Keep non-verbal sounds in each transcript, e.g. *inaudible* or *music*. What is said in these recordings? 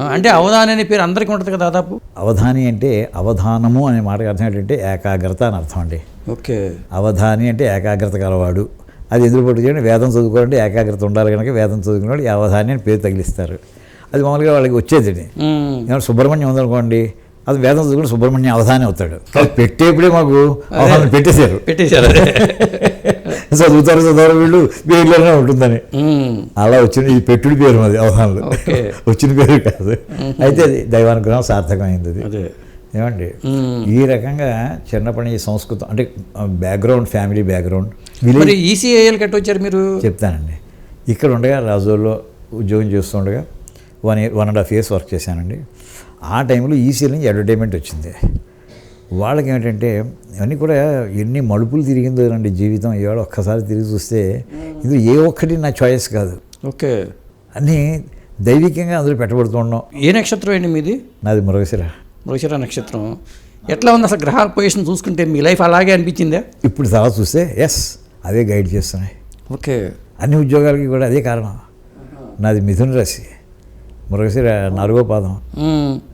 అంటే అవధాని అనే పేరు అందరికీ ఉంటుంది కదా దాదాపు? అవధాని అంటే అవధానము అనే మాటకి అర్థం ఏంటంటే ఏకాగ్రత అని అర్థం అండి. ఓకే. అవధాని అంటే ఏకాగ్రత గలవాడు. అది ఎదురు పట్టు చేయండి వేదం చదువుకోవాలంటే ఏకాగ్రత ఉండాలి కనుక వేదం చదువుకునేవాడు ఈ అవధాని అని పేరు తగిలిస్తారు. అది మామూలుగా వాళ్ళకి వచ్చేది సుబ్రహ్మణ్యం ఉందనుకోండి అది వేదం చదువుకుని సుబ్రహ్మణ్యం అవధాని అవుతాడు. పెట్టేప్పుడే మాకు అవధానం పెట్టేశారు. పెట్టేశారు *laughs* చదువుతారు చదువుతారు వీళ్ళు పేర్లోనే ఉంటుందని. అలా వచ్చిన ఈ పెట్టుడి పేరు అది అవధానంలో. ఓకే. *laughs* వచ్చిన పేరు కాదు. అయితే అది దైవానుగ్రహం సార్థకమైంది అది. అదే. ఏమండి. ఈ రకంగా చిన్నప్పటి నుంచి సంస్కృతం అంటే background family background village ECIL కట్టి వచ్చారు మీరు? చెప్తానండి. ఇక్కడ ఉండగా రాజోల్లో ఉద్యోగం చేస్తుండగా one year one and half years work చేశానండి. ఆ టైంలో ఈసీఎల్ నుంచి అడ్వర్టైజ్మెంట్ వచ్చింది. వాళ్ళకి ఏంటంటే ఇవన్నీ కూడా ఎన్ని మలుపులు తిరిగిందో అండి జీవితం ఇవాళ ఒక్కసారి తిరిగి చూస్తే ఇది ఏ ఒక్కటి నా చాయిస్ కాదు. ఓకే. అన్నీ దైవికంగా అందులో పెట్టబడుతూ ఉన్నాం ఏ నక్షత్రం అండి మీది? నాది మృగశిర. మృగశిర నక్షత్రం. ఎట్లా ఉంది అసలు గ్రహాల పొజిషన్ చూసుకుంటే మీ లైఫ్ అలాగే అనిపించిందా? ఇప్పుడు తర్వాత చూస్తే ఎస్ అవే గైడ్ చేస్తున్నాయి. ఓకే. అన్ని ఉద్యోగాలకి కూడా అదే కారణం. నాది మిథున రాశి. మృగశిర నాలుగో పాదం.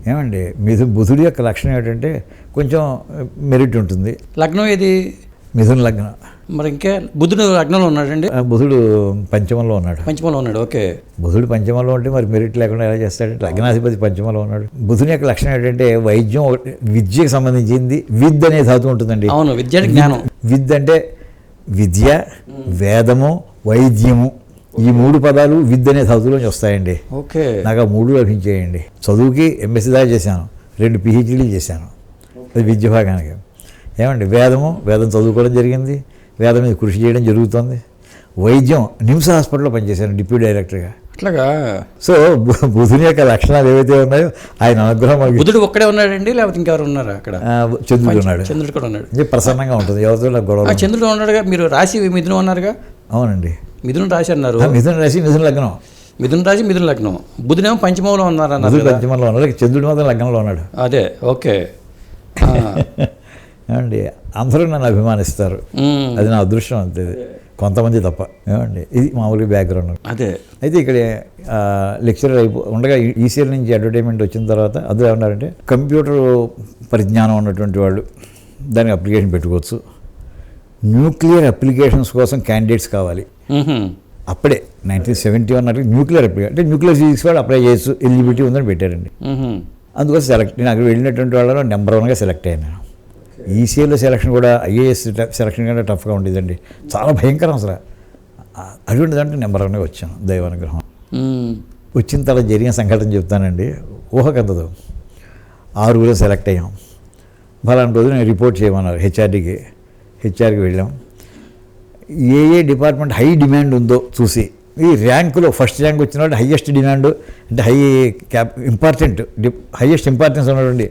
ఏమండి? మిథు బుధుడి యొక్క లక్షణం ఏంటంటే కొంచెం మెరిట్ ఉంటుంది. లగ్నం ఏది? మిథున లగ్నం. మరి ఇంకే బుధుడు లగ్నంలో ఉన్నాడండి? బుధుడు పంచమంలో ఉన్నాడు. పంచమంలో ఉన్నాడు ఓకే. బుధుడు పంచమంలో ఉంటే మరి మెరిట్ లేకుండా ఎలా చేస్తాడంటే లగ్నాధిపతి పంచమంలో ఉన్నాడు. బుధుని యొక్క లక్షణం ఏంటంటే వైద్యం విద్యకు సంబంధించింది. విద్ అనే ధాతు ఉంటుందండి. అవును విద్య జ్ఞానం. విద్ అంటే విద్య వేదము వైద్యము ఈ మూడు పదాలు విద్ అనే ధాతులోంచి వస్తాయండి. ఓకే. నాకు ఆ మూడు లభించేయండి. చదువుకి ఎంఎస్సీ దాకా చేశాను. రెండు పిహెచ్డీలు చేశాను. అది విద్య భాగానికి. ఏమండి వేదము వేదం చదువుకోవడం జరిగింది. వేదం మీద కృషి చేయడం జరుగుతుంది. వైద్యం నిమ్స్ హాస్పిటల్లో పనిచేశాను డిప్యూటీ డైరెక్టర్గా. అట్లాగా? సో బుధుని యొక్క లక్షణాలు ఏవైతే ఉన్నాయో ఆయన అనుగ్రహం బుధుడు ఒక్కడే ఉన్నాడండి లేకపోతే ఇంకెవరు ఉన్నారా అక్కడ? చంద్రుడు ఉన్నాడు. చంద్రుడు కూడా ఉన్నాడు. ప్రసన్నంగా ఉంటుంది. ఎవరితో గొడవ చంద్రుడు ఉన్నాడుగా? మీరు రాశి మిథునం అన్నారుగా అవునండి. మిథునం రాశి అన్నారు. మిథున రాశి మిథున లగ్నం. మిథున రాశి మిథున లగ్నం. బుధుడేమో పంచమంలో ఉన్నారు అన్నారు పంచమంలో ఉన్నాడు చంద్రుడి మాత్రం లగ్నంలో ఉన్నాడు. అదే ఓకే. *laughs* ఏమండి అందరూ నన్ను అభిమానిస్తారు. అది నా అదృష్టం అంతే. కొంతమంది తప్ప. ఏమండి ఇది మామూలుగా బ్యాక్గ్రౌండ్ అదే. అయితే ఇక్కడ లెక్చరర్ అయిపో ఉండగా ఈసీఎల్ నుంచి అడ్వర్టైజ్మెంట్ వచ్చిన తర్వాత అందులో ఏమన్నారంటే కంప్యూటర్ పరిజ్ఞానం ఉన్నటువంటి వాళ్ళు దానికి అప్లికేషన్ పెట్టుకోవచ్చు. న్యూక్లియర్ అప్లికేషన్స్ కోసం క్యాండిడేట్స్ కావాలి. అప్పుడే నైన్టీన్ సెవెంటీ వన్ నాటికి న్యూక్లియర్ అప్లికేషన్ అంటే న్యూక్లియర్ ఫిజిక్స్ వాళ్ళు అప్లై చేయొచ్చు ఎలిజిబిలిటీ ఉందని పెట్టారండి. అందుకోసం సెలెక్ట్ నేను అక్కడ వెళ్ళినటువంటి వాళ్ళలో నెంబర్ వన్గా సెలెక్ట్ అయ్యాను ఈసీఎల్లో సెలక్షన్ కూడా ఐఏఎస్ సెలక్షన్ కంటే టఫ్గా ఉండేదండి. చాలా భయంకరం అసలు. ఆ- అటువంటి దాంట్లో నెంబర్ వన్గా వచ్చాను దైవానుగ్రహం. వచ్చిన తర్వాత జరిగిన సంఘటన చెప్తానండి. ఊహకందదు ఆరుగురు సెలెక్ట్ అయ్యాం. ఫలానా రోజు నేను రిపోర్ట్ చేయమన్నారు హెచ్ఆర్డీకి. హెచ్ఆర్కి వెళ్ళాం. ఏ ఏ డిపార్ట్మెంట్ హై డిమాండ్ ఉందో చూసి. ఈ ర్యాంకులో ఫస్ట్ ర్యాంక్ వచ్చిన వాళ్ళు హయ్యెస్ట్ డిమాండ్ అంటే high cap important the highest importance ఉన్నటువంటి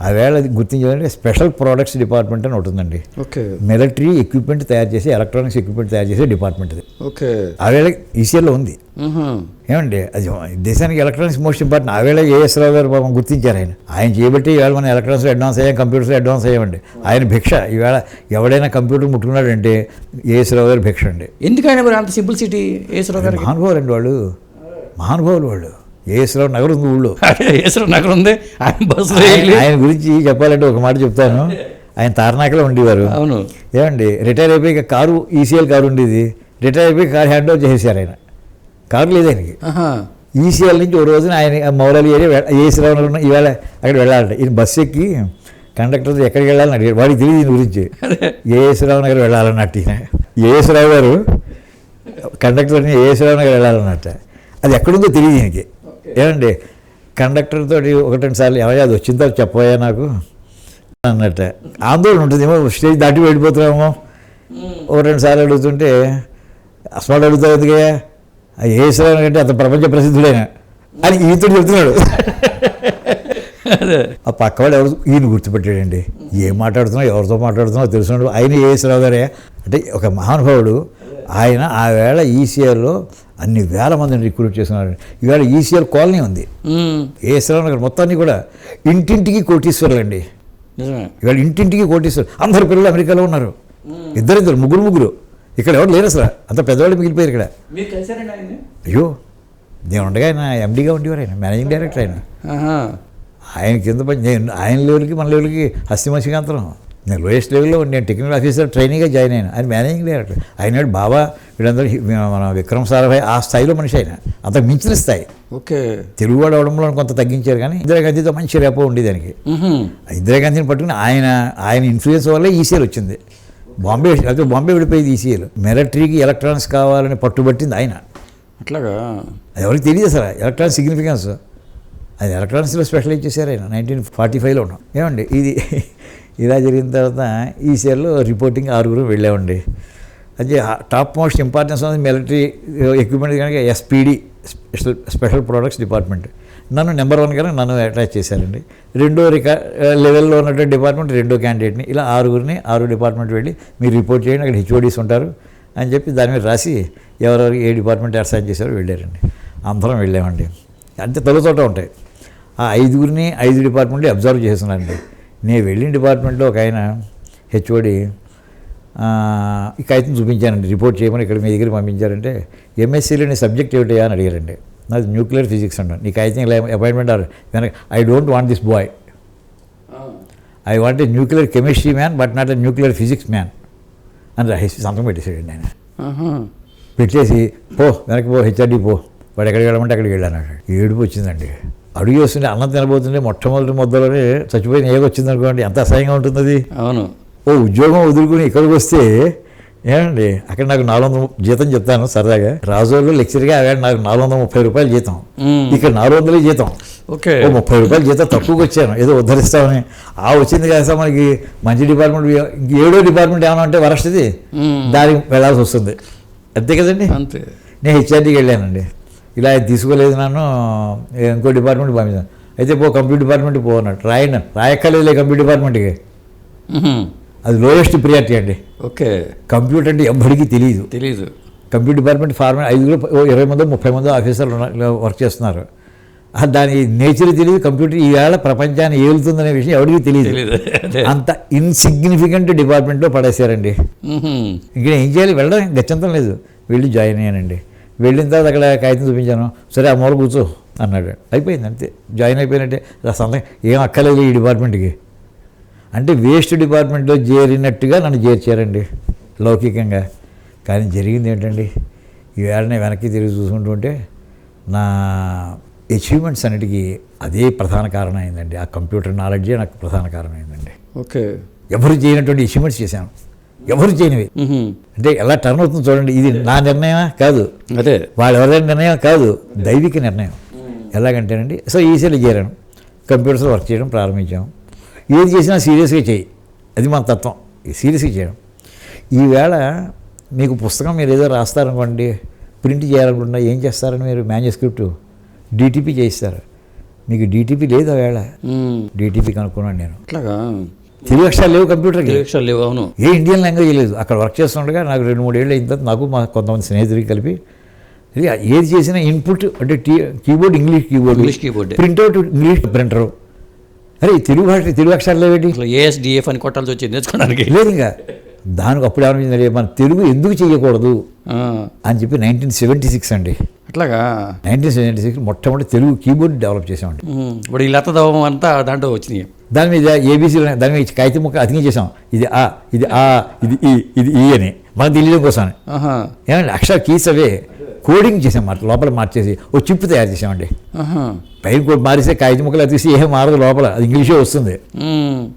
ఆ వేళ అది గుర్తించాలంటే స్పెషల్ ప్రోడక్ట్స్ డిపార్ట్మెంట్ అని ఉంటుందండి ఓకే. మిలిటరీ ఎక్విప్మెంట్ తయారు చేసి ఎలక్ట్రానిక్స్ ఎక్విప్మెంట్ తయారు చేసే డిపార్ట్మెంట్ అది. ఓకే. ఆ వేళ ఈసీఎల్లో ఉంది. ఏమండి అది దేశానికి ఎలక్ట్రానిక్స్ మోస్ట్ ఇంపార్టెంట్. ఆ వేళ ఏఎస్ రావు గారు పాపం గుర్తించారు ఆయన. ఆయన చేయబట్టి ఈవేళ మనం ఎలక్ట్రానిక్స్ అడ్వాన్స్ అయ్యాం కంప్యూటర్స్ అడ్వాన్స్ అయ్యామండి. ఆయన భిక్ష. ఈవేళ ఎవడైనా కంప్యూటర్ ముట్టుకున్నాడంటే ఏఎస్ రావు గారి భిక్ష అండి. ఎందుకైనా మరి అంత సింప్లిసిటీ ఈశ్వరరావు గారికి? మహానుభావులు అండి వాళ్ళు. మహానుభావులు వాళ్ళు. ఏఎస్ రావు నగరం ఉంది ఊళ్ళో. ఈశ్వరం నగరం ఉంది ఆయన బస్సులో ఆయన గురించి చెప్పాలంటే ఒక మాట చెప్తాను. ఆయన తారనాకలో ఉండేవారు. అవును. ఏమండి రిటైర్ అయిపోయి ఇక కారు ఈసీఎల్ కారు ఉండేది. రిటైర్ అయిపోయి కారు హ్యాండ్ ఓవర్ చేసేసారు ఆయన. కారు లేదు ఆయనకి. ఈసీఎల్ నుంచి ఓ రోజున ఆయన మౌలాలి ఏరియా ఏసీరావు ఉన్న ఈవేళ అక్కడ వెళ్ళాలంట. ఈయన బస్సు ఎక్కి కండక్టర్తో ఎక్కడికి వెళ్ళాలని అడిగాడు. వాడికి తెలియదు దీని గురించి. ఏఎస్రావు నగర్ వెళ్ళాలన్నట్టు ఈయన. ఏఎస్రావు గారు కండక్టర్ని ఏఎస్రావు నగర్ వెళ్ళాలన్నట్ట. అది ఎక్కడుందో తెలియదు ఈయనకి. ఏమండి? కండక్టర్ తోటి ఒకటి రెండు సార్లు ఏమయ్యా అది వచ్చిన తర్వాత చెప్పబోయా నాకు? అన్నట్ట. ఆందోళన ఉంటుందేమో స్టేజ్ దాటి వెళ్ళిపోతున్నామో. ఒక రెండు సార్లు అడుగుతుంటే అసలు అడుగుతావు ఎందుకయ్యా? ఆ ఏసురావు అంటే అంత ప్రపంచ ప్రసిద్ధుడైన. అని ఈతడు చెప్తున్నాడు. ఆ పక్కవాడు ఎవరు ఈయన గుర్తుపెట్టాడండి. ఏం మాట్లాడుతున్నావు ఎవరితో మాట్లాడుతున్నావు తెలుసున్నాడు ఆయన ఏసురావు గారే అంటే ఒక మహానుభావుడు ఆయన ఆ వేళ ఈసీఆర్లో అన్ని వేల మందిని రిక్రూట్ చేస్తున్నారు. ఈవేళ ఈసీఆర్ కాలనీ ఉంది. ఏసురావు నగర్ మొత్తాన్ని కూడా ఇంటింటికి కోటీశ్వరులు అండి నిజమే. ఇవాళ ఇంటింటికి కోటీశ్వరు. అందరు పిల్లలు అమెరికాలో ఉన్నారు. ఇద్దరు ఇద్దరు ముగ్గురు ముగ్గురు. ఇక్కడ ఎవరు లేరు అసలు. అంత పెద్దవాళ్ళు మిగిలిపోయారు ఇక్కడ. మీరు కలిసారండి ఆయన్ని? అయ్యో నేను ఉండగా ఆయన ఎండీగా ఉండేవారు ఆయన మేనేజింగ్ డైరెక్టర్ ఆయన. ఆయన కింద పని? నేను ఆయన లెవెల్కి మన లెవెల్కి హస్తిమసికాంతరం నేను లోయెస్ట్ లెవెల్లో నేను టెక్నికల్ ఆఫీసర్ ట్రైనింగ్గా జాయిన్ అయ్యాను. ఆయన మేనేజింగ్ డైరెక్టర్. ఆయన బాబా వీళ్ళందరూ మన విక్రమ్ సారాభాయ్ ఆ స్థాయిలో మనిషి ఆయన అంత మించిన స్థాయి. ఓకే. తెలుగువాడు అవడంలో కొంత తగ్గించారు కానీ ఇందిరాగాంధీతో మంచి రేపో ఉండి దానికి మ్హూ. ఇందిరాగాంధీని పట్టుకుని ఆయన ఆయన ఇన్ఫ్లుయెన్స్ వల్లే ఈసీఎల్ వచ్చింది. బాంబే అయితే బాంబే విడిపోయింది ఈసీఎల్ మిలిటరీకి ఎలక్ట్రానిక్స్ కావాలని పట్టుబట్టింది ఆయన. అట్లాగా? అది ఎవరికి తెలియదు అసలు. ఎలక్ట్రానిక్ సిగ్నిఫికెన్స్ అది ఎలక్ట్రానిక్స్లో స్పెషలైజ్ చేశారు ఆయన నైన్టీన్ ఫార్టీ ఫైవ్లో ఉన్నాం. ఏమండి? ఇది ఇలా జరిగిన తర్వాత ఈ సేల్లో రిపోర్టింగ్ ఆరుగురు వెళ్ళామండి అది టాప్ మోస్ట్ ఇంపార్టెన్స్ ఉంది మిలిటరీ ఎక్విప్మెంట్ కనుక SPD special special products department నన్ను నెంబర్ వన్ కనుక నన్ను అటాచ్ చేశారండి. రెండో రికా లెవెల్లో uh, ఉన్నటువంటి డిపార్ట్మెంట్ రెండో క్యాండిడేట్ని ఇలా ఆరుగురిని ఆరు డిపార్ట్మెంట్ వెళ్ళి మీరు రిపోర్ట్ చేయండి అక్కడ హెచ్ఓడీస్ ఉంటారు అని చెప్పి దాని మీద రాసి ఎవరెవరికి ఏ డిపార్ట్మెంట్ అసైన్ చేశారో వెళ్ళారండి. అందరం వెళ్ళామండి. అంటే తొలచోట ఉంటాయి. ఆ ఐదుగురిని ఐదు డిపార్ట్మెంట్లు అబ్జర్వ్ చేస్తున్నారండి. నేను వెళ్ళిన డిపార్ట్మెంట్లో ఒక ఆయన హెచ్ఓడి ఈ కాగితం చూపించానండి. రిపోర్ట్ చేయమని ఇక్కడ మీ దగ్గర పంపించారంటే ఎంఎస్సీలోని సబ్జెక్ట్ ఏమిటయా అని అడిగారండి. నాది న్యూక్లియర్ ఫిజిక్స్ అంటాను నీ కాగితం ఇలా appointment or I don't want this boy. I want a nuclear chemistry man but not a nuclear physics man. అని రాసి సంతకం పెట్టేసాడండి ఆయన. పెట్టేసి పో వెనక్కి పో హెచ్ఆర్డీ పో. వాడు ఎక్కడికి వెళ్ళమంటే అక్కడికి వెళ్ళాను ఏడుపు వచ్చిందండి. అడుగు వేస్తుంటే అన్నం తినబోతుంటే మొట్టమొదటి ముద్దలోనే చచ్చిపోయిన ఏగ వచ్చింది అనుకోండి ఎంత అసహ్యంగా ఉంటుంది అది అవును. ఓ ఉద్యోగం వదులుకుని ఇక్కడికి వస్తే ఏమండి అక్కడ నాకు నాలుగు వందల జీతం చెప్తాను సరదాగా. రాజోళ్ళు లెక్చర్గా అక్కడ నాకు నాలుగు వందల ముప్పై రూపాయలు జీతం. ఇక్కడ నాలుగు వందలే జీతం. ఓకే. ఓ ముప్పై రూపాయలు జీతం తక్కువకి వచ్చాను ఏదో ఉద్ధరిస్తామని. ఆ వచ్చింది కదా మనకి మంచి డిపార్ట్మెంట్ ఏడో డిపార్ట్మెంట్ ఏమైనా అంటే వరస్ట్ది. దానికి వెళ్ళాల్సి వస్తుంది. అంతే కదండి? అంతే. నేను హెచ్ఆర్డీకి వెళ్ళానండి. ఇలా తీసుకోలేదు నన్ను ఇంకో డిపార్ట్మెంట్ పంపించాను. అయితే పో కంప్యూటర్ డిపార్ట్మెంట్కి పో అన్నాడు. రాయండి రాయక్కర్లేదులే కంప్యూటర్ డిపార్ట్మెంట్కి. అది లోయెస్ట్ ప్రియారిటీ అండి. ఓకే. కంప్యూటర్ అంటే ఎవ్వడికి తెలియదు తెలీదు. కంప్యూటర్ డిపార్ట్మెంట్ ఫార్మర్ ఐదుగురు ఇరవై మంది ముప్పై మంది ఆఫీసర్లు వర్క్ చేస్తున్నారు. దాని నేచర్ తెలియదు కంప్యూటర్ ఈవేళ ప్రపంచాన్ని ఏలుతుందనే విషయం ఎవరికి తెలియదు అంత ఇన్సిగ్నిఫికెంట్ డిపార్ట్మెంట్లో పడేశారండి. ఏం చేయాలి? వెళ్ళడం గచ్చంతం లేదు. వెళ్ళి జాయిన్ అయ్యానండి. వెళ్ళిన తర్వాత అక్కడ కాగితం చూపించాను. సరే ఆ మూల కూర్చో అన్నాడు. అయిపోయింది అంతే. జాయిన్ అయిపోయినట్టే. ఆ సంతకం ఏం అక్కర్లేదు ఈ డిపార్ట్మెంట్కి. అంటే వేస్ట్ డిపార్ట్మెంట్లో చేరినట్టుగా నన్ను చేర్చారండి లౌకికంగా. కానీ జరిగింది ఏంటండి? ఈవేళ నేను వెనక్కి తిరిగి చూసుకుంటుంటే నా అచీవ్మెంట్స్ అన్నిటికీ అదే ప్రధాన కారణం అయిందండి ఆ కంప్యూటర్ నాలెడ్జే నాకు ప్రధాన కారణం అయిందండి ఓకే. ఎవరు చేయనటువంటి అచీవ్మెంట్స్ చేశాను. ఎవరు చేయనివి. అంటే ఎలా టర్న్ అవుతుంది చూడండి. ఇది నా నిర్ణయమా? కాదు. అదే. వాళ్ళ ఎవరైనా నిర్ణయం? కాదు. దైవిక నిర్ణయం. ఎలాగంటేనండి? సో ఈసీలో చేరాను కంప్యూటర్స్లో వర్క్ చేయడం ప్రారంభించాము ఏది చేసినా సీరియస్గా చేయి. అది మన తత్వం. సీరియస్గా చేయడం. ఈవేళ మీకు పుస్తకం మీరు ఏదో రాస్తారనుకోండి ప్రింట్ చేయాలనుకుంటున్నా ఏం చేస్తారని మీరు మేన్యుస్క్రిప్ట్ డీటీపీ చేయిస్తారు. మీకు డీటీపీ లేదు ఆ వేళ. డీటీపీ కనుక్కున్నాను నేను. అట్లాగా? తెలుగు అక్షరాలు లేవు కంప్యూటర్కి. ఎలక్షన్ లేవు అవును. ఏ ఇండియన్ లాంగ్వేజ్ లేదు. అక్కడ వర్క్ చేస్తుండగా నాకు రెండు మూడు ఏళ్ళు అయిన తర్వాత నాకు మా కొంతమంది స్నేహితులకి కలిపి ఇది ఏది చేసినా ఇన్పుట్ అంటే T keyboard English keyboard English keyboard. Printout English printer అరే తెలుగు భాష తెలుగు అక్షరాలు లేవేటి అసలు ఏఎస్డిఎఫ్ అని కొట్టాల్సి వచ్చింది నేర్చుకోవడానికి. లేదు ఇంకా. దానికి అప్పుడు ఏమనిపించింది మన తెలుగు ఎందుకు చేయకూడదు? అని చెప్పి నైన్టీన్ సెవెంటీ సిక్స్ అండి. అట్లాగా? నైన్టీన్ సెవెంటీ సిక్స్ మొట్టమొదటి తెలుగు కీబోర్డ్ డెవలప్ చేసామండి. ఇప్పుడు ఈ లతదవం అంతా దాంట్లో వచ్చినాయి. దాని మీద ఏబీసీ దాని మీద కాగితం ముక్క అతికించేసాం ఇది ఆ ఇది ఆ ఇది ఈ ఇది ఈ అని. మనకు తెలియడం కోసం ఏమండి అక్షర కీస్ అవే కోడింగ్ చేసాం మాట లోపల మార్చేసి ఓ చిప్ తయారు చేసామండి పైన కోడ్ మారిస్తే కాగితం ముక్కలు తీసి ఏం మారదు లోపల అది ఇంగ్లీషే వస్తుంది.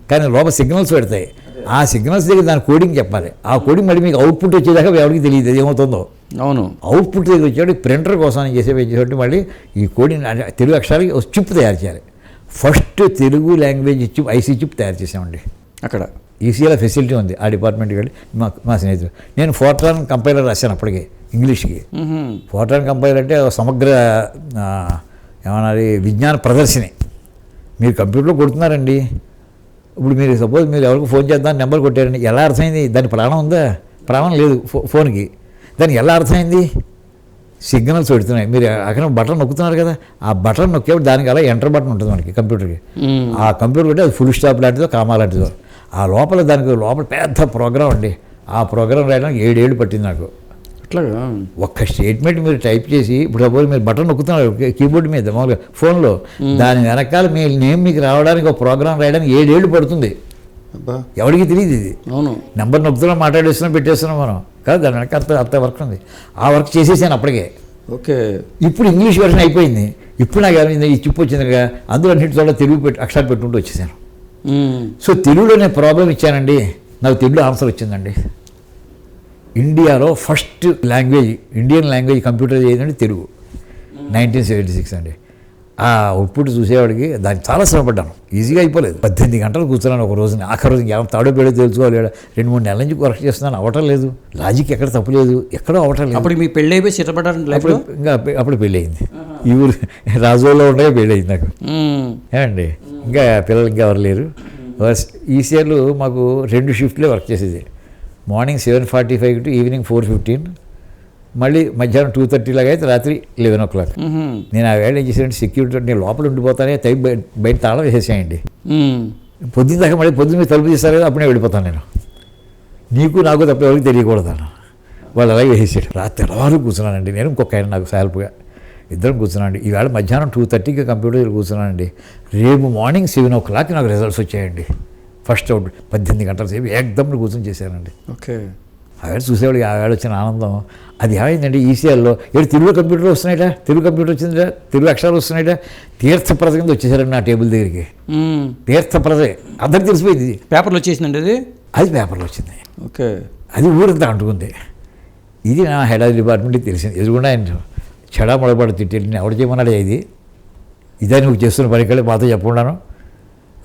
కానీ లోపల సిగ్నల్స్ పెడతాయి. ఆ సిగ్నల్స్ దగ్గర దాని కోడింగ్ చెప్పాలి. ఆ కోడింగ్ మళ్ళీ మీకు అవుట్పుట్ వచ్చేదాకా ఎవరికి తెలియదు అది ఏమవుతుందో. అవును. అవుట్పుట్ దగ్గర వచ్చేవాడు ప్రింటర్ కోసం చేసే చేసేవాటి మళ్ళీ ఈ కోడింగ్ తెలుగు అక్షరాలకి ఒక చిప్ తయారు చేయాలి. First Telugu language chip IC chip తయారు చేసామండి అక్కడ. ఈసీఎల్ ఫెసిలిటీ ఉంది ఆ డిపార్ట్మెంట్కి వెళ్ళి మా మా స్నేహితులు నేను ఫోర్ట్రాన్ కంపైలర్ రాశాను అప్పటికి ఇంగ్లీష్కి. ఫోర్ట్రాన్ కంపైలర్ అంటే సమగ్ర ఆ, ఏమన్నది విజ్ఞాన ప్రదర్శిని. మీరు కంప్యూటర్లో కొడుతున్నారండి. ఇప్పుడు మీరు సపోజ్ మీరు ఎవరికి ఫోన్ చేద్దాం నెంబర్ కొట్టారండి ఎలా అర్థమైంది? దాని ప్రాణం ఉందా? ప్రాణం లేదు ఫో ఫోన్కి. దానికి ఎలా అర్థమైంది? సిగ్నల్స్ పెడుతున్నాయి. మీరు అక్కడ బటన్ నొక్కుతున్నారు కదా ఆ బటన్ నొక్కేప్పుడు దానికి అలా ఎంటర్ బటన్ ఉంటుంది మనకి కంప్యూటర్కి. ఆ కంప్యూటర్ కొట్టి అది ఫుల్ స్టాప్ లాంటిదో కామా లాంటిదో. ఆ లోపల దానికి లోపల పెద్ద ప్రోగ్రామ్ అండి. ఆ ప్రోగ్రామ్ రాయడానికి ఏడేళ్ళు పట్టింది నాకు. అట్లాగా? ఒక్క స్టేట్మెంట్ మీరు టైప్ చేసి ఇప్పుడు సపోజ్ మీరు బటన్ నొక్కుతున్నారు కీబోర్డ్ మీద మామూలుగా ఫోన్లో. దాని వెనకాల మీ నేమ్ మీకు రావడానికి ఒక ప్రోగ్రామ్ రాయడానికి ఏడేళ్ళు పడుతుంది. ఎవరికి తెలియదు ఇది. అవును. నెంబర్ నొక్కుతున్నాం మాట్లాడేస్తున్నాం పెట్టేస్తున్నాం మనం. కాదు దాని వెనక అంత అంత వర్క్ ఉంది. ఆ వర్క్ చేసేసాను అప్పటికే. ఓకే. ఇప్పుడు ఇంగ్లీష్ వర్షన్ అయిపోయింది. ఇప్పుడు నాకు ఏమైంది? ఈ చిప్పు వచ్చిందిగా అందులో అన్నింటి చోట తెలుగు పెట్టి అక్షరాలు పెట్టుకుంటూ వచ్చేసాను. సో తెలుగులో నేను ప్రాబ్లం ఇచ్చానండి. నాకు తెలుగు ఆన్సర్ వచ్చిందండి. ఇండియాలో first language Indian language computer ఏదంటే తెలుగు. నైన్టీన్ సెవెంటీ సిక్స్ అండి. ఆ అవుట్పుట్ చూసేవాడికి దాన్ని చాలా శ్రమపడ్డాను. ఈజీగా అయిపోలేదు. పద్దెనిమిది గంటలు కూర్చున్నాను ఒక రోజున. ఆఖరి రోజు ఏమో తాడో పేడో తెలుసుకోవాలి. రెండు మూడు నెలల నుంచి వర్క్ చేస్తున్నాను. అవ్వటం లేదు. లాజిక్ ఎక్కడ తప్పలేదు ఎక్కడో అవ్వటం లేదు. అప్పుడు మీ పెళ్ళి అయిపోయి సిద్ధపడ్డారండి అప్పుడు ఇంకా అప్పుడు- పెళ్ళి అయింది. ఈ ఊరు రాజులో ఉండగా పెళ్ళి అయింది నాకు. ఏమండి? ఇంకా పిల్లలు ఇంకా ఎవరు లేరు. ఈసీఆర్లు మాకు రెండు షిఫ్ట్లే వర్క్ చేసేది. Morning seven forty five to evening four fifteen. మళ్ళీ మధ్యాహ్నం టూ థర్టీ లాగా అయితే రాత్రి లెవెన్ ఓ క్లాక్. నేను ఆ వేళ ఏం చేశానంటే సెక్యూరిటీ నేను లోపల ఉండిపోతానే తై బయట తాళం వేసేసేయండి. మ్మ్. పొద్దున్న దాకా మళ్ళీ పొద్దున్న మీరు తలుపు తీస్తారు కదా అప్పుడే వెళ్ళిపోతాను నేను. నీకు నాకు తప్ప ఎవరికి తెలియకూడదు అన్న. వాళ్ళు అలాగే వేసేసాడు రాత్రి తెల్లవారు కూర్చున్నానండి. నేను ఇంకొక ఆయన నాకు సాల్పుగా ఇద్దరం కూర్చున్నానండి ఈవేళ మధ్యాహ్నం టూ థర్టీకి కంప్యూటర్ కూర్చున్నానండి. రేపు మార్నింగ్ సెవెన్ ఓ క్లాక్ నాకు రిజల్ట్స్ వచ్చాయండి. ఫస్ట్ అవుట్ పద్దెనిమిది గంటల సేపు ఏకదమ్ని కూర్చొని చేశానండి. ఓకే. ఆవేళ చూసేవాడికి ఆవేళ వచ్చిన ఆనందం. అది ఏమైందండి? ఈసీఆర్లో ఏడు తెలుగు కంప్యూటర్ వస్తున్నాయిట. తెలుగు కంప్యూటర్ వచ్చిందిట. తెలుగు అక్షరాలు వస్తున్నాయిట. తీర్థప్రద కింద వచ్చేసారండి నా టేబుల్ దగ్గరికి. తీర్థప్రదే అందరికి తెలిసిపోయింది. పేపర్లో వచ్చేసిందండి అది? అది పేపర్లో వచ్చింది. ఓకే. అది ఊరంతా అంటుకుంది. ఇది నా హెడ్ ఆఫ్ డిపార్ట్మెంట్కి తెలిసింది. ఎదుగుండా ఆయన చెడా మొడబడి తిట్టి నేను ఎవడు చేయమన్నాడు ఇది? ఇదే నువ్వు చేస్తున్న పనికెళ్ళి మాతో చెప్పకుండాను.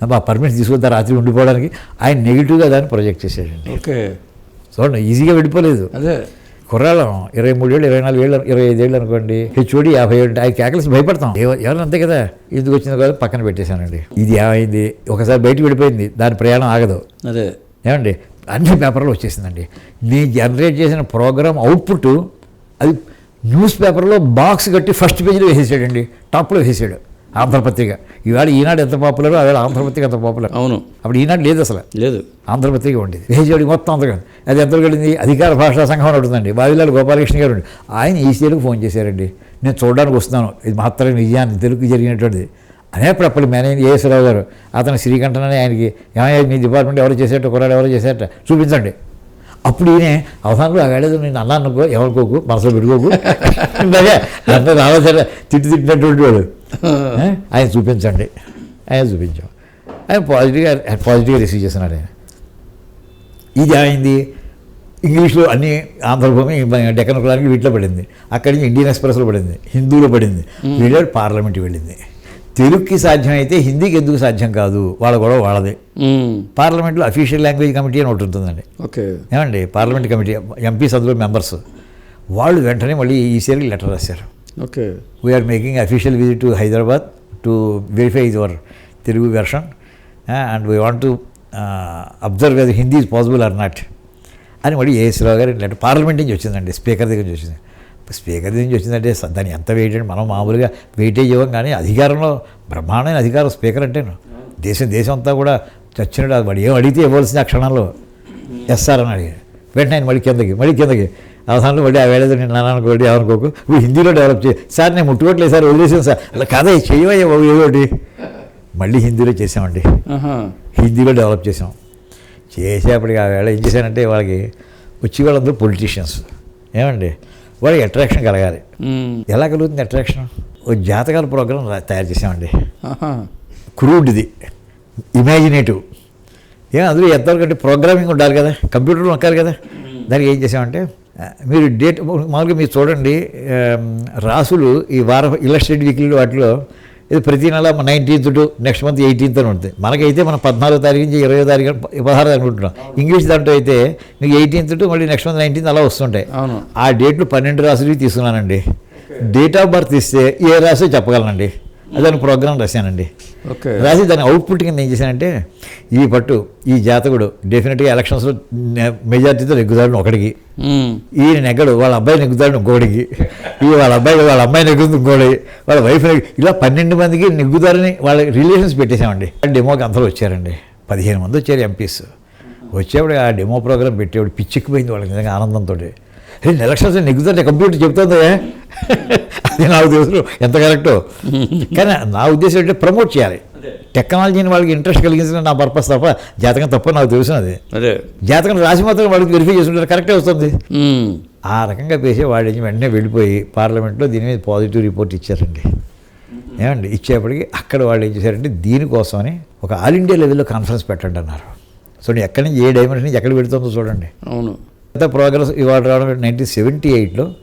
మా పర్మిషన్ తీసుకుంటా రాత్రి ఉండిపోవడానికి. ఆయన నెగిటివ్గా దాన్ని ప్రొజెక్ట్ చేశాడండి. ఓకే. చూడండి ఈజీగా వెళ్ళిపోలేదు అదే. కుర్రాళ్ళం ఇరవై మూడేళ్ళు ఇరవై నాలుగు ఏళ్ళు ఇరవై ఐదేళ్ళు అనుకోండి హెచ్ఓడి యాభై ఏళ్ళు ఆయన కేకలేసి భయపడతాం. ఎవ- ఎవరు అంతే కదా ఎందుకు వచ్చిందో కదా పక్కన పెట్టేశానండి. ఇది ఏమైంది? ఒకసారి బయటికి వెళ్ళిపోయింది దాని ప్రయాణం ఆగదు. అదే. ఏమండి? అన్ని పేపర్లో వచ్చేసిందండి. నేను జనరేట్ చేసిన ప్రోగ్రామ్ అవుట్పుట్ అది న్యూస్ పేపర్లో బాక్స్ కట్టి ఫస్ట్ పేజీలో వేసేసాడండి టాప్లో వేసేసాడు. ఆంధ్రపత్రిక ఈవేళ ఈనాడు ఎంత పాపులరో ఆవేళ ఆంధ్రపత్రిక ఎంత పాపులర్. అవును. అప్పుడు ఈనాడు లేదు అసలు. లేదు. ఆంధ్రపత్రిక ఉండేది. వేసేవాడి మొత్తం అంతగా అది ఎంత వెళ్ళింది అధికార భాషా సంఘం అని ఉంటుందండి బావిలాల్ గోపాలకృష్ణ గారు ఆయన ఈసీఎల్కి ఫోన్ చేశారండి. నేను చూడడానికి వస్తున్నాను. ఇది మాత్రం నిజాన్ని తెలుగు జరిగినటువంటిది. అనేప్పుడు అప్పుడు మేనేజ్ ఏఎస్రావు గారు అతను శ్రీకంఠన్ అని ఆయనకి ఏమయ్యా మీ డిపార్ట్మెంట్ ఎవరు చేసేట కుర్రాడు ఎవరు చేసేట చూపించండి. అప్పుడు ఈయన అవసరంలో ఆ వేళ నేను అన్నా అనుకో ఎవరికోకు మనసులో పెట్టుకోకు. *laughs* అంతా రావాల్సిన తిట్టి తిట్టినటువంటి వాడు? ఆయన చూపించండి. ఆయన చూపించాం. ఆయన పాజిటివ్గా పాజిటివ్గా రిసీవ్ చేస్తున్నాడు ఆయన. ఇది అయింది ఇంగ్లీష్లో అన్ని ఆంధ్రభూమి డెక్కన్ కులానికి వీటిలో పడింది. అక్కడి నుంచి ఇండియన్ ఎక్స్ప్రెస్లో పడింది. హిందూలో పడింది. వీళ్ళు పార్లమెంట్కి వెళ్ళింది. తెలుగుకి సాధ్యమైతే హిందీకి ఎందుకు సాధ్యం కాదు? వాళ్ళ గొడవ వాళ్ళది. పార్లమెంట్లో అఫీషియల్ లాంగ్వేజ్ కమిటీ అని ఒకటి ఉంటుందండి. ఓకే. ఏమండి? పార్లమెంట్ కమిటీ ఎంపీస్ అందులో మెంబర్స్ వాళ్ళు వెంటనే మళ్ళీ ఈసీఆర్కి లెటర్ రాశారు. Okay. We're making official visit to Hyderabad to verify your Telugu version and we want to observe whether Hindi is possible or not అని మళ్ళీ ఏఎస్ రావు గారు లెటర్ పార్లమెంట్ నుంచి వచ్చిందండి స్పీకర్ దగ్గర నుంచి వచ్చింది. స్పీకర్ దగ్గర నుంచి వచ్చిందంటే స- దాని ఎంత వెయిట్ మనం మామూలుగా వెయిటేజ్ ఇవ్వం కానీ అధికారంలో బ్రహ్మాండమైన అధికారం స్పీకర్ అంటేను దేశం దేశం అంతా కూడా చచ్చినట్టు అది వాడు ఏం అడిగితే ఇవ్వాల్సింది ఆ క్షణంలో. ఎస్ఆర్ అని అడిగాడు. వెంటనే మళ్ళీ కిందకి మళ్ళీ కిందకి. అవసరంలో మళ్ళీ ఆ వేళ నేను నాన్న అనుకోండి ఎవరనుకోకు ఇప్పుడు హిందీలో డెవలప్ చేయి. సార్ నేను ముట్టుకోవట్లేదు సార్ వదిలేసాను సార్. అలా కాదా చేయవయ్యా ఏదోటి మళ్ళీ హిందీలో చేసామండి. హిందీలో డెవలప్ చేసాం చేసేప్పటికి ఆ వేళ ఏం చేశానంటే వాళ్ళకి వచ్చి వాళ్ళందరూ పొలిటీషియన్స్ ఏమండి? వాళ్ళకి అట్రాక్షన్ కలగాలి. ఎలా కలుగుతుంది అట్రాక్షన్ ఓ జాతకాల ప్రోగ్రాం తయారు చేసామండి. క్రూడ్ది. ఇమాజినేటివ్ ఏం అందులో ఎంతవరకు అంటే ప్రోగ్రామింగ్ ఉండాలి కదా కంప్యూటర్ నొక్కాలి కదా. దానికి ఏం చేసామంటే మీరు డేట్ మామూలుగా మీరు చూడండి రాసులు ఈ వార ఇలస్ట్రేట్ వీక్లీ వాటిలో ఇది ప్రతి నెల nineteenth to next month eighteenth అని ఉంటుంది. మనకైతే మనం పద్నాలుగో తారీఖు నుంచి ఇరవై తారీఖు పదహారు అనుకుంటున్నాం. ఇంగ్లీష్ దాంట్లో అయితే మీకు ఎయిటీన్త్ టు మళ్ళీ నెక్స్ట్ మంత్ నైన్టీన్త్ అలా వస్తుంటాయి. ఆ డేట్లు పన్నెండు రాసులు తీసుకున్నానండి. డేట్ ఆఫ్ బర్త్ ఇస్తే ఏ రాసో చెప్పగలనండి. అదని ప్రోగ్రామ్ రాశానండి. ఓకే. రాసి దాని అవుట్పుట్ కింద ఏం చేశానంటే ఈ పట్టు ఈ జాతకుడు డెఫినెట్గా ఎలక్షన్స్లో మెజార్టీతో నెగ్గుతాడు ఒకడికి. ఈయన నెగ్గడు వాళ్ళ అబ్బాయి నెగ్గుతాడు ఇంకోడికి. ఈ వాళ్ళ అబ్బాయి వాళ్ళ అమ్మాయి నెగ్గుతుంది ఇంకోటి వాళ్ళ వైఫ్ ఇలా పన్నెండు మందికి నెగ్గుతారని వాళ్ళ రిలేషన్స్ పెట్టేశామండి. డెమోకి అందరూ వచ్చారండి. పదిహేను మంది వచ్చారు ఎంపీస్ వచ్చేప్పుడు ఆ డెమో ప్రోగ్రామ్ పెట్టేవాడు పిచ్చెక్కిపోయింది వాళ్ళకి నిజంగా ఆనందంతో రెండు ఎలక్షన్స్ నెగ్గుతుంటే కంప్యూటర్ చెప్తుంది అది నాకు తెలుసు. ఎంత కరెక్టో కానీ నా ఉద్దేశం అంటే ప్రమోట్ చేయాలి. టెక్నాలజీని వాళ్ళకి ఇంట్రెస్ట్ కలిగించిన నా పర్పస్ తప్ప జాతకం తప్ప నాకు తెలుసు అది. జాతకం రాసి మాత్రం వాళ్ళకి వెరిఫై చేసుకుంటారు కరెక్టే వస్తుంది. ఆ రకంగా పేసే వాడి వెంటనే వెళ్ళిపోయి పార్లమెంట్లో దీని మీద పాజిటివ్ రిపోర్ట్ ఇచ్చారండి. ఏమండి? ఇచ్చేప్పటికి అక్కడ వాళ్ళు ఏం చేశారంటే దీనికోసమని ఒక ఆల్ ఇండియా లెవెల్లో కాన్ఫరెన్స్ పెట్టండి అన్నారు. సో ఎక్కడి నుంచి ఏ డైమెన్షన్ నుంచి ఎక్కడ పెడుతుందో చూడండి. అవును. ఎంత ప్రోగ్రెస్ ఇవాళ రావడం నైన్టీన్ సెవెంటీ ఎయిట్లో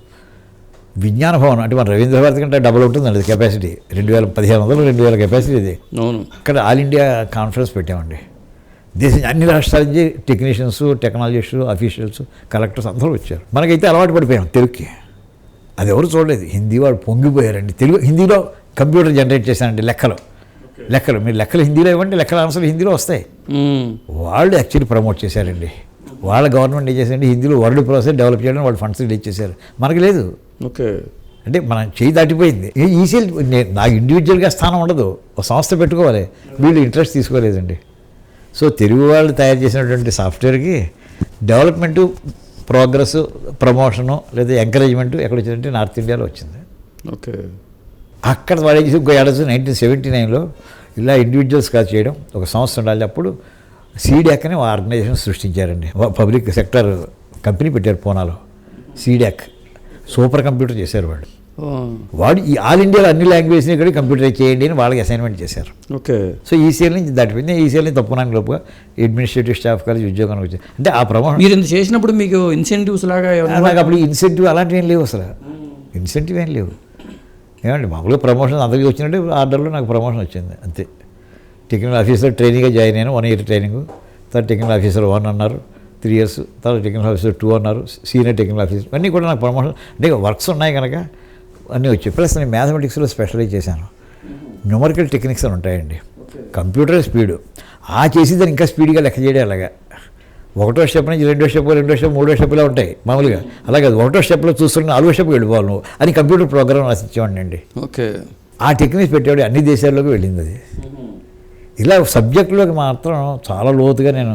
విజ్ఞాన భవన్ అంటే మన రవీంద్ర భారతి కంటే డబుల్ ఉంటుందండి అది కెపాసిటీ రెండు వేల పదిహేను వందలు రెండు వేల కెపాసిటీ ఇది. అవును. అక్కడ ఆల్ ఇండియా కాన్ఫరెన్స్ పెట్టామండి. దేశం అన్ని రాష్ట్రాల నుంచి టెక్నీషియన్స్ టెక్నాలజిస్టు అఫీషియల్స్ కలెక్టర్స్ అందరూ వచ్చారు. మనకైతే అలవాటు పడిపోయాం తెలుగుకి. అది ఎవరు చూడలేదు. హిందీ వాడు పొంగిపోయారండి. తెలుగు హిందీలో కంప్యూటర్ జనరేట్ చేశానండి లెక్కలు. లెక్కలు మీరు లెక్కలు హిందీలో ఇవ్వండి లెక్కల ఆన్సర్లు హిందీలో వస్తాయి. వాళ్ళు యాక్చువల్లీ ప్రమోట్ చేశారండి. వాళ్ళ గవర్నమెంట్ ఏం చేశారంటే హిందీలో వర్డ్ ప్రాసెస్ డెవలప్ చేయడం వాళ్ళు ఫండ్స్ రిలీజ్ చేశారు. మనకి లేదు. ఓకే. అంటే మనం చేయి దాటిపోయింది. ఈసీఎల్ నే- నాకు ఇండివిజువల్గా స్థానం ఉండదు. ఒక సంస్థ పెట్టుకోవాలి. వీళ్ళు ఇంట్రెస్ట్ తీసుకోలేదండి. సో తెలుగు వాళ్ళు తయారు చేసినటువంటి సాఫ్ట్వేర్కి డెవలప్మెంటు ప్రోగ్రెస్ ప్రమోషను లేదా ఎంకరేజ్మెంట్ ఎక్కడ వచ్చిందంటే నార్త్ ఇండియాలో వచ్చింది. ఓకే. అక్కడ వాళ్ళు చేసి ఇంకో ఏడాది నైన్టీన్ సెవెంటీ నైన్లో ఇలా ఇండివిజువల్స్ కాదు చేయడం ఒక సంస్థ ఉండాలి అప్పుడు సీడాక్ అని ఆర్గనైజేషన్ సృష్టించారండి. పబ్లిక్ సెక్టర్ కంపెనీ పెట్టారు పూనాలో. సీడాక్ సూపర్ కంప్యూటర్ చేశారు వాళ్ళు. ఓ, వాడు ఈ ఆల్ ఇండియాలో అన్ని లాంగ్వేజ్ని కూడా కంప్యూటరైజ్ చేయండి అని వాళ్ళకి అసైన్మెంట్ చేశారు. ఓకే. సో ఈసీఎల్ నుంచి దాటిపోయింది ఈసీఎల్ నుంచి తప్పునానికి లోపుగా అడ్మినిస్ట్రేటివ్ స్టాఫ్ కలిసి ఉద్యోగానికి వచ్చారు అంటే ఆ ప్రమోషన్ మీరు ఇంత చేసినప్పుడు మీకు ఇన్సెంటివ్స్ లాగా నాకు అప్పుడు ఇన్సెంటివ్ అలాంటివి ఏం లేవు అసలు. ఇన్సెంటివ్ ఏం లేవు. ఏమండి మామూలుగా ప్రమోషన్ అందరికీ వచ్చినట్టు ఆర్డర్లో నాకు ప్రమోషన్ వచ్చింది. అంతే. టెక్నికల్ ఆఫీసర్ ట్రైనింగ్గా జాయిన్ అయ్యాను. వన్ ఇయర్ ట్రైనింగ్ తర్వాత టెక్నికల్ ఆఫీసర్ వన్ అన్నారు. త్రీ ఇయర్స్ తర్వాత టెక్నికల్ ఆఫీసర్ టూ అన్నారు. సీనియర్ టెక్నికల్ ఆఫీసర్ అన్నీ కూడా నాకు ప్రమోషన్ అంటే వర్క్స్ ఉన్నాయి కనుక అన్నీ వచ్చాయి. ప్లస్ నేను మ్యాథమెటిక్స్లో స్పెషలైజ్ చేశాను. న్యూమరికల్ టెక్నిక్స్ అని ఉంటాయండి. కంప్యూటర్ స్పీడు ఆ చేసి దాన్ని ఇంకా స్పీడ్గా లెక్క చేయడం అలాగా. ఒకటో స్టెప్ నుంచి రెండో స్టెప్ రెండో స్టెప్ మూడో స్టెప్లో ఉంటాయి. మామూలుగా. అలాగే ఒకటో స్టెప్లో చూస్తుంటే నాలుగో స్టెప్ వెళ్ళిపోవాలి నువ్వు. అని కంప్యూటర్ ప్రోగ్రామ్ రాసిచ్చేవాడిని అండి. ఓకే. ఆ టెక్నిక్స్ పెట్టేవాడు అన్ని దేశాల్లోకి వెళ్ళింది అది. ఇలా సబ్జెక్టులోకి మాత్రం చాలా లోతుగా నేను